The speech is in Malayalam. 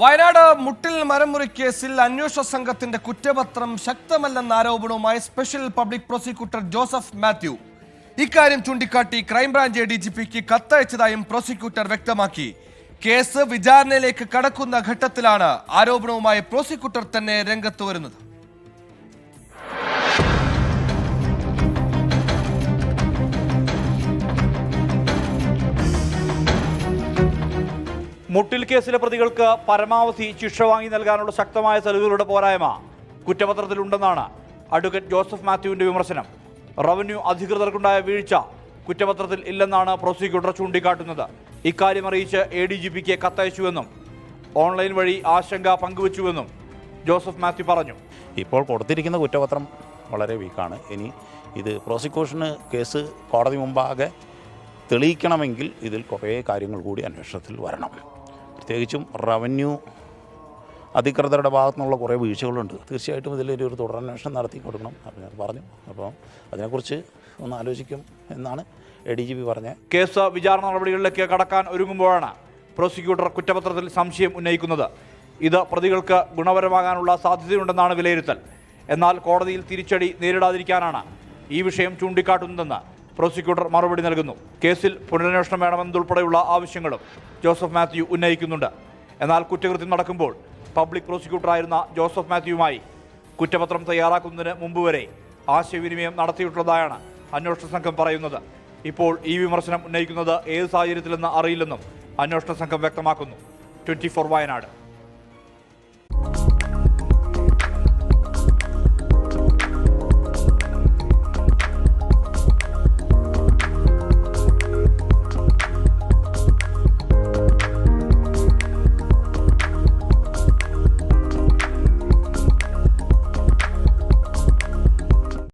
വയനാട് മുട്ടിൽ മരമുറി കേസിൽ അന്വേഷണ സംഘത്തിന്റെ കുറ്റപത്രം ശക്തമല്ലെന്ന ആരോപണവുമായി special public prosecutor Joseph Mathew. ഇക്കാര്യം ചൂണ്ടിക്കാട്ടി crime branch A D G പിക്ക് കത്തയച്ചതായും പ്രോസിക്യൂട്ടർ വ്യക്തമാക്കി. കേസ് വിചാരണയിലേക്ക് കടക്കുന്ന ഘട്ടത്തിലാണ് ആരോപണവുമായി പ്രോസിക്യൂട്ടർ തന്നെ രംഗത്ത് വരുന്നത്. മുട്ടിൽ കേസിലെ പ്രതികൾക്ക് പരമാവധി ശിക്ഷ വാങ്ങി നൽകാനുള്ള ശക്തമായ തെളിവുകളുടെ പോരായ്മ കുറ്റപത്രത്തിലുണ്ടെന്നാണ് അഡ്വക്കേറ്റ് ജോസഫ് മാത്യുവിന്റെ വിമർശനം. റവന്യൂ അധികൃതർക്കുണ്ടായ വീഴ്ച കുറ്റപത്രത്തിൽ ഇല്ലെന്നാണ് പ്രോസിക്യൂട്ടർ ചൂണ്ടിക്കാട്ടുന്നത്. ഇക്കാര്യം അറിയിച്ച് എ ഡി ജി പിക്ക് കത്തയച്ചുവെന്നും ഓൺലൈൻ വഴി ആശങ്ക പങ്കുവച്ചുവെന്നും ജോസഫ് മാത്യു പറഞ്ഞു. ഇപ്പോൾ കൊടുത്തിരിക്കുന്ന കുറ്റപത്രം വളരെ വീക്കാണ്. ഇനി ഇത് പ്രോസിക്യൂഷന് കേസ് കോടതി മുമ്പാകെ തെളിയിക്കണമെങ്കിൽ ഇതിൽ കുറേ കാര്യങ്ങൾ കൂടി അന്വേഷണത്തിൽ വരണം. പ്രത്യേകിച്ചും റവന്യൂ അധികൃതരുടെ ഭാഗത്തു നിന്നുള്ള കുറേ വീഴ്ചകളുണ്ട്. തീർച്ചയായിട്ടും ഇതിലൊരു ഒരു തുടരന്വേഷണം നടത്തി കൊടുക്കണം പറഞ്ഞു. അപ്പോൾ അതിനെക്കുറിച്ച് ഒന്ന് ആലോചിക്കും എന്നാണ് എ ഡി ജി പി പറഞ്ഞത്. കേസ് വിചാരണ നടപടികളിലേക്ക് കടക്കാൻ ഒരുങ്ങുമ്പോഴാണ് പ്രോസിക്യൂട്ടർ കുറ്റപത്രത്തിൽ സംശയം ഉന്നയിക്കുന്നത്. ഇത് പ്രതികൾക്ക് ഗുണപരമാകാനുള്ള സാധ്യതയുണ്ടെന്നാണ് വിലയിരുത്തൽ. എന്നാൽ കോടതിയിൽ തിരിച്ചടി നേരിടാതിരിക്കാനാണ് ഈ വിഷയം ചൂണ്ടിക്കാട്ടുന്നതെന്ന് പ്രോസിക്യൂട്ടർ മറുപടി നൽകുന്നു. കേസിൽ പുനരന്വേഷണം വേണമെന്നതുൾപ്പെടെയുള്ള ആവശ്യങ്ങളും ജോസഫ് മാത്യു ഉന്നയിക്കുന്നുണ്ട്. എന്നാൽ കുറ്റകൃത്യം നടക്കുമ്പോൾ പബ്ലിക് പ്രോസിക്യൂട്ടറായിരുന്ന ജോസഫ് മാത്യുവുമായി കുറ്റപത്രം തയ്യാറാക്കുന്നതിന് മുമ്പ് വരെ ആശയവിനിമയം നടത്തിയിട്ടുള്ളതായാണ് അന്വേഷണ സംഘം പറയുന്നത്. ഇപ്പോൾ ഈ വിമർശനം ഉന്നയിക്കുന്നത് ഏത് സാഹചര്യത്തിലെന്ന് അറിയില്ലെന്നും അന്വേഷണ സംഘം വ്യക്തമാക്കുന്നു. Twenty four Wayanad.